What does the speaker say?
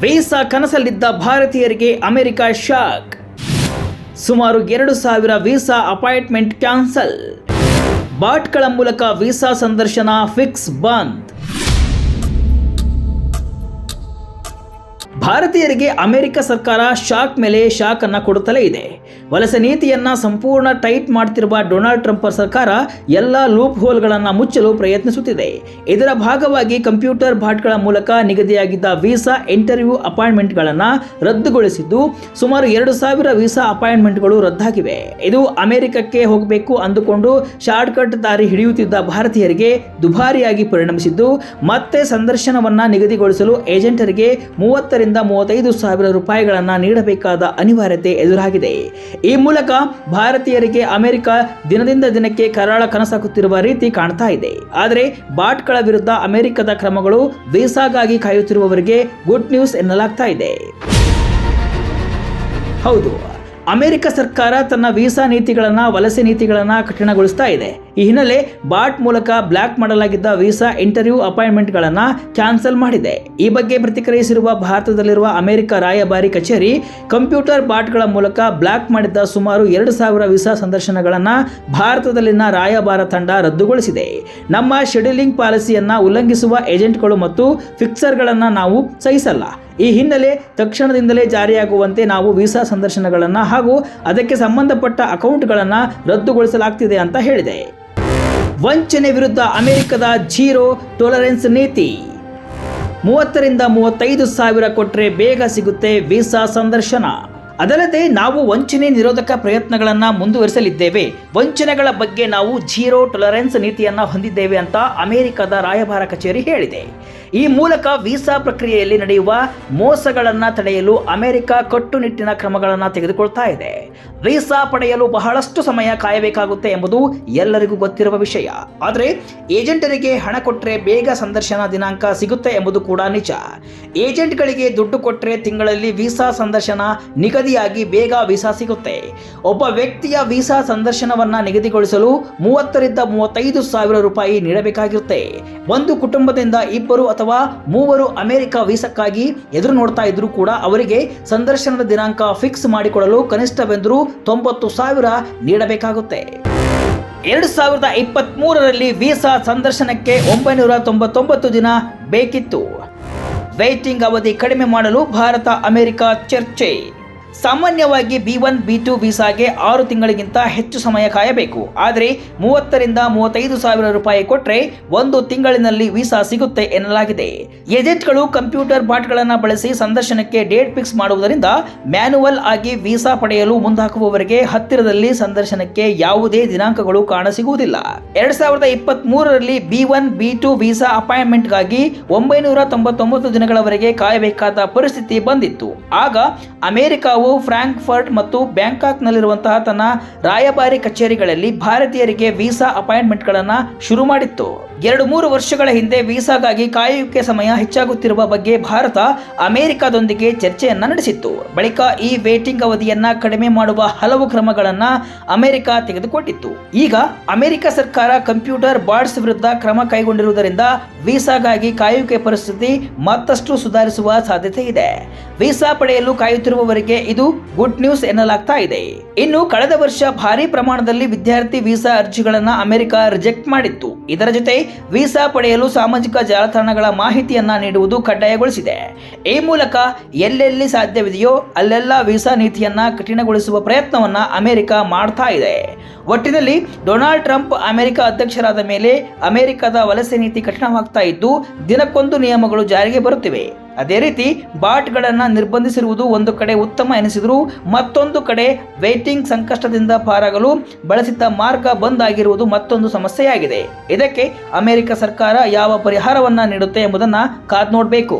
Visa ಕನಸಲ್ಲಿದ್ದ ಭಾರತೀಯರಿಗೆ America shock. ಸುಮಾರು ಎರಡು ಸಾವಿರ ವೀಸಾ ಅಪಾಯಿಂಟ್ಮೆಂಟ್ ಕ್ಯಾನ್ಸಲ್. ಬಾಟ್ಗಳ ಮೂಲಕ ವೀಸಾ ಸಂದರ್ಶನ ಫಿಕ್ಸ್ ಬಂದ್. ಭಾರತೀಯರಿಗೆ ಅಮೆರಿಕ ಸರ್ಕಾರ ಶಾಕ್ ಮೇಲೆ ಶಾಕ್ ಅನ್ನ ಕೊಡುತ್ತಲೇ ಇದೆ. ವಲಸೆ ನೀತಿಯನ್ನ ಸಂಪೂರ್ಣ ಟೈಟ್ ಮಾಡ್ತಿರುವ ಡೊನಾಲ್ಡ್ ಟ್ರಂಪ್ ಸರ್ಕಾರ ಎಲ್ಲ ಲೂಪ್ ಹೋಲ್ಗಳನ್ನು ಮುಚ್ಚಲು ಪ್ರಯತ್ನಿಸುತ್ತಿದೆ. ಇದರ ಭಾಗವಾಗಿ ಕಂಪ್ಯೂಟರ್ ಬಾಟ್ಗಳ ಮೂಲಕ ನಿಗದಿಯಾಗಿದ್ದ ವೀಸಾ ಇಂಟರ್ವ್ಯೂ ಅಪಾಯಿಂಟ್ಮೆಂಟ್ಗಳನ್ನು ರದ್ದುಗೊಳಿಸಿದ್ದು, ಸುಮಾರು ಎರಡು ಸಾವಿರ ವೀಸಾ ಅಪಾಯಿಂಟ್ಮೆಂಟ್ಗಳು ರದ್ದಾಗಿವೆ. ಇದು ಅಮೆರಿಕಕ್ಕೆ ಹೋಗಬೇಕು ಅಂದುಕೊಂಡು ಶಾರ್ಟ್ಕಟ್ ದಾರಿ ಹಿಡಿಯುತ್ತಿದ್ದ ಭಾರತೀಯರಿಗೆ ದುಬಾರಿಯಾಗಿ ಪರಿಣಮಿಸಿದ್ದು, ಮತ್ತೆ ಸಂದರ್ಶನವನ್ನ ನಿಗದಿಗೊಳಿಸಲು ಏಜೆಂಟರಿಗೆ ಮೂವತ್ತರಿಂದ ಮೂವತ್ತೈದು ಸಾವಿರ ರೂಪಾಯಿಗಳನ್ನು ನೀಡಬೇಕಾದ ಅನಿವಾರ್ಯತೆ ಎದುರಾಗಿದೆ. ಈ ಮೂಲಕ ಭಾರತೀಯರಿಗೆ ಅಮೆರಿಕ ದಿನದಿಂದ ದಿನಕ್ಕೆ ಕರಾಳ ಕನಸಾಗುತ್ತಿರುವ ರೀತಿ ಕಾಣ್ತಾ ಇದೆ. ಆದರೆ ಬಾಟ್ಗಳ ವಿರುದ್ಧ ಅಮೆರಿಕದ ಕ್ರಮಗಳು ವೀಸಾಗಾಗಿ ಕಾಯುತ್ತಿರುವವರಿಗೆ ಗುಡ್ ನ್ಯೂಸ್ ಎನ್ನಲಾಗ್ತಾ ಇದೆ. ಹೌದು. ಅಮೆರಿಕ ಸರ್ಕಾರ ತನ್ನ ವೀಸಾ ನೀತಿಗಳನ್ನು, ವಲಸೆ ನೀತಿಗಳನ್ನು ಕಠಿಣಗೊಳಿಸ್ತಾ ಇದೆ. ಈ ಹಿನ್ನೆಲೆ ಬಾಟ್ ಮೂಲಕ ಬ್ಲಾಕ್ ಮಾಡಲಾಗಿದ್ದ ವೀಸಾ ಇಂಟರ್ವ್ಯೂ ಅಪಾಯಿಂಟ್ಮೆಂಟ್ಗಳನ್ನು ಕ್ಯಾನ್ಸಲ್ ಮಾಡಿದೆ. ಈ ಬಗ್ಗೆ ಪ್ರತಿಕ್ರಿಯಿಸಿರುವ ಭಾರತದಲ್ಲಿರುವ ಅಮೆರಿಕ ರಾಯಭಾರಿ ಕಚೇರಿ, ಕಂಪ್ಯೂಟರ್ ಬಾಟ್ಗಳ ಮೂಲಕ ಬ್ಲಾಕ್ ಮಾಡಿದ್ದ ಸುಮಾರು ಎರಡು ಸಾವಿರ ವೀಸಾ ಸಂದರ್ಶನಗಳನ್ನು ಭಾರತದಲ್ಲಿನ ರಾಯಭಾರ ತಂಡ ರದ್ದುಗೊಳಿಸಿದೆ. ನಮ್ಮ ಶೆಡ್ಯೂಲಿಂಗ್ ಪಾಲಿಸಿಯನ್ನು ಉಲ್ಲಂಘಿಸುವ ಏಜೆಂಟ್ಗಳು ಮತ್ತು ಫಿಕ್ಸರ್ಗಳನ್ನು ನಾವು ಸಹಿಸಲ್ಲ. ಈ ಹಿನ್ನೆಲೆ ತಕ್ಷಣದಿಂದಲೇ ಜಾರಿಯಾಗುವಂತೆ ನಾವು ವೀಸಾ ಸಂದರ್ಶನಗಳನ್ನು ಹಾಗೂ ಅದಕ್ಕೆ ಸಂಬಂಧಪಟ್ಟ ಅಕೌಂಟ್ಗಳನ್ನು ರದ್ದುಗೊಳಿಸಲಾಗ್ತಿದೆ ಅಂತ ಹೇಳಿದೆ. ವಂಚನೆ ವಿರುದ್ಧ ಅಮೆರಿಕದ ಜೀರೋ ಟೋಲರೆನ್ಸ್ ನೀತಿ. ಮೂವತ್ತರಿಂದ ಮೂವತ್ತೈದು ಸಾವಿರ ಕೊಟ್ಟರೆ ಬೇಗ ಸಿಗುತ್ತೆ ವೀಸಾ ಸಂದರ್ಶನ. ಅದಲ್ಲದೆ ನಾವು ವಂಚನೆ ನಿರೋಧಕ ಪ್ರಯತ್ನಗಳನ್ನು ಮುಂದುವರಿಸಲಿದ್ದೇವೆ. ವಂಚನೆಗಳ ಬಗ್ಗೆ ನಾವು ಜೀರೋ ಟೊಲರೆನ್ಸ್ ನೀತಿಯನ್ನು ಹೊಂದಿದ್ದೇವೆ ಅಂತ ಅಮೆರಿಕದ ರಾಯಭಾರ ಕಚೇರಿ ಹೇಳಿದೆ. ಈ ಮೂಲಕ ವೀಸಾ ಪ್ರಕ್ರಿಯೆಯಲ್ಲಿ ನಡೆಯುವ ಮೋಸಗಳನ್ನು ತಡೆಯಲು ಅಮೆರಿಕ ಕಟ್ಟುನಿಟ್ಟಿನ ಕ್ರಮಗಳನ್ನು ತೆಗೆದುಕೊಳ್ತಾ ಇದೆ. ವೀಸಾ ಪಡೆಯಲು ಬಹಳಷ್ಟು ಸಮಯ ಕಾಯಬೇಕಾಗುತ್ತೆ ಎಂಬುದು ಎಲ್ಲರಿಗೂ ಗೊತ್ತಿರುವ ವಿಷಯ. ಆದರೆ ಏಜೆಂಟರಿಗೆ ಹಣ ಕೊಟ್ಟರೆ ಬೇಗ ಸಂದರ್ಶನ ದಿನಾಂಕ ಸಿಗುತ್ತೆ ಎಂಬುದು ಕೂಡ ನಿಜ. ಏಜೆಂಟ್ಗಳಿಗೆ ದುಡ್ಡು ಕೊಟ್ಟರೆ ತಿಂಗಳಲ್ಲಿ ವೀಸಾ ಸಂದರ್ಶನ ನಿಗದಿಯಾಗಿ ಬೇಗ ವೀಸಾ ಸಿಗುತ್ತೆ. ಒಬ್ಬ ವ್ಯಕ್ತಿಯ ವೀಸಾ ಸಂದರ್ಶನವನ್ನ ನಿಗದಿಗೊಳಿಸಲು ಮೂವತ್ತರಿಂದ ಮೂವತ್ತೈದು ಸಾವಿರ ರೂಪಾಯಿ ನೀಡಬೇಕಾಗಿರುತ್ತೆ. ಒಂದು ಕುಟುಂಬದಿಂದ ಇಬ್ಬರು ಅಥವಾ ಮೂವರು ಅಮೆರಿಕ ವೀಸಕ್ಕಾಗಿ ಎದುರು ನೋಡ್ತಾ ಇದ್ರು ಕೂಡ ಅವರಿಗೆ ಸಂದರ್ಶನದ ದಿನಾಂಕ ಫಿಕ್ಸ್ ಮಾಡಿಕೊಡಲು ಕನಿಷ್ಠವೆಂದರೂ ತೊಂಬತ್ತು ಸಾವಿರ ನೀಡಬೇಕಾಗುತ್ತೆ. ಎರಡು ಸಾವಿರದ ಇಪ್ಪತ್ತ್ ಮೂರರಲ್ಲಿ ವೀಸಾ ಸಂದರ್ಶನಕ್ಕೆ ಒಂಬೈನೂರ ತೊಂಬತ್ತೊಂಬತ್ತು ದಿನ ಬೇಕಿತ್ತು. ವೇಟಿಂಗ್ ಅವಧಿ ಕಡಿಮೆ ಮಾಡಲು ಭಾರತ ಅಮೆರಿಕ ಚರ್ಚೆ. ಸಾಮಾನ್ಯವಾಗಿ ಬಿ ಒನ್, ಬಿ ಟು ವೀಸಾಗೆ ಆರು ತಿಂಗಳಿಗಿಂತ ಹೆಚ್ಚು ಸಮಯ ಕಾಯಬೇಕು. ಆದರೆ ಮೂವತ್ತರಿಂದ ಮೂವತ್ತೈದು ಸಾವಿರ ರೂಪಾಯಿ ಕೊಟ್ಟರೆ ಒಂದು ತಿಂಗಳಿನಲ್ಲಿ ವೀಸಾ ಸಿಗುತ್ತೆ ಎನ್ನಲಾಗಿದೆ. ಏಜೆಂಟ್ಗಳು ಕಂಪ್ಯೂಟರ್ ಬಾಟ್ಗಳನ್ನು ಬಳಸಿ ಸಂದರ್ಶನಕ್ಕೆ ಡೇಟ್ ಫಿಕ್ಸ್ ಮಾಡುವುದರಿಂದ ಮ್ಯಾನುವಲ್ ಆಗಿ ವೀಸಾ ಪಡೆಯಲು ಮುಂದಾಕುವವರಿಗೆ ಹತ್ತಿರದಲ್ಲಿ ಸಂದರ್ಶನಕ್ಕೆ ಯಾವುದೇ ದಿನಾಂಕಗಳು ಕಾಣಸಿಗುವುದಿಲ್ಲ. ಎರಡ್ ಸಾವಿರದ ಇಪ್ಪತ್ತ್ ಮೂರರಲ್ಲಿ B one, B two visa ಅಪಾಯಿಂಟ್ಮೆಂಟ್ಗಾಗಿ ಒಂಬೈನೂರ ತೊಂಬತ್ತೊಂಬತ್ತು ದಿನಗಳವರೆಗೆ ಕಾಯಬೇಕಾದ ಪರಿಸ್ಥಿತಿ ಬಂದಿತ್ತು. ಆಗ ಅಮೆರಿಕವು ಫ್ರಾಂಕ್ಫರ್ಟ್ ಮತ್ತು ಬ್ಯಾಂಕಾಕ್ನಲ್ಲಿರುವಂತಹ ತನ್ನ ರಾಯಭಾರಿ ಕಚೇರಿಗಳಲ್ಲಿ ಭಾರತೀಯರಿಗೆ ವೀಸಾ ಅಪಾಯಿಂಟ್ಮೆಂಟ್ಗಳನ್ನು ಶುರು ಮಾಡಿತ್ತು. ಎರಡು ಮೂರು ವರ್ಷಗಳ ಹಿಂದೆ ವೀಸಾಗಾಗಿ ಕಾಯುವಿಕೆ ಸಮಯ ಹೆಚ್ಚಾಗುತ್ತಿರುವ ಬಗ್ಗೆ ಭಾರತ ಅಮೆರಿಕದೊಂದಿಗೆ ಚರ್ಚೆಯನ್ನ ನಡೆಸಿತ್ತು. ಬಳಿಕ ಈ ವೇಟಿಂಗ್ ಅವಧಿಯನ್ನ ಕಡಿಮೆ ಮಾಡುವ ಹಲವು ಕ್ರಮಗಳನ್ನ ಅಮೆರಿಕ ತೆಗೆದುಕೊಂಡಿತ್ತು. ಈಗ ಅಮೆರಿಕ ಸರ್ಕಾರ ಕಂಪ್ಯೂಟರ್ ಬಾರ್ಡ್ಸ್ ವಿರುದ್ಧ ಕ್ರಮ ಕೈಗೊಂಡಿರುವುದರಿಂದ ವೀಸಾಗಾಗಿ ಕಾಯುವಿಕೆ ಪರಿಸ್ಥಿತಿ ಮತ್ತಷ್ಟು ಸುಧಾರಿಸುವ ಸಾಧ್ಯತೆ ಇದೆ. ವೀಸಾ ಪಡೆಯಲು ಕಾಯುತ್ತಿರುವವರಿಗೆ ಇದು ಗುಡ್ ನ್ಯೂಸ್ ಎನ್ನಲಾಗ್ತಾ ಇದೆ. ಇನ್ನು ಕಳೆದ ವರ್ಷ ಭಾರಿ ಪ್ರಮಾಣದಲ್ಲಿ ವಿದ್ಯಾರ್ಥಿ ವೀಸಾ ಅರ್ಜಿಗಳನ್ನ ಅಮೆರಿಕ ರಿಜೆಕ್ಟ್ ಮಾಡಿತ್ತು. ಇದರ ಜೊತೆ ವೀಸಾ ಪಡೆಯಲು ಸಾಮಾಜಿಕ ಜಾಲತಾಣಗಳ ಮಾಹಿತಿಯನ್ನ ನೀಡುವುದು ಕಡ್ಡಾಯಗೊಳಿಸಿದೆ. ಈ ಮೂಲಕ ಎಲ್ಲೆಲ್ಲಿ ಸಾಧ್ಯವಿದೆಯೋ ಅಲ್ಲೆಲ್ಲ ವೀಸಾ ನೀತಿಯನ್ನ ಕಠಿಣಗೊಳಿಸುವ ಪ್ರಯತ್ನವನ್ನ ಅಮೆರಿಕ ಮಾಡ್ತಾ ಇದೆ. ಒಟ್ಟಿನಲ್ಲಿ ಡೊನಾಲ್ಡ್ ಟ್ರಂಪ್ ಅಮೆರಿಕ ಅಧ್ಯಕ್ಷರಾದ ಮೇಲೆ ಅಮೆರಿಕದ ವಲಸೆ ನೀತಿ ಕಠಿಣವಾಗ್ತಾ ಇದ್ದು, ದಿನಕ್ಕೊಂದು ನಿಯಮಗಳು ಜಾರಿಗೆ ಬರುತ್ತಿವೆ. ಅದೇ ರೀತಿ ಬಾಟ್ಗಳನ್ನು ನಿರ್ಬಂಧಿಸಿರುವುದು ಒಂದು ಕಡೆ ಉತ್ತಮ ಎನಿಸಿದರೂ ಮತ್ತೊಂದು ಕಡೆ ವೇಟಿಂಗ್ ಸಂಕಷ್ಟದಿಂದ ಪಾರಾಗಲು ಬಳಸಿದ್ದ ಮಾರ್ಗ ಬಂದ್ ಆಗಿರುವುದು ಮತ್ತೊಂದು ಸಮಸ್ಯೆಯಾಗಿದೆ. ಇದಕ್ಕೆ ಅಮೆರಿಕ ಸರ್ಕಾರ ಯಾವ ಪರಿಹಾರವನ್ನು ನೀಡುತ್ತೆ ಎಂಬುದನ್ನು ಕಾದ್ ನೋಡಬೇಕು.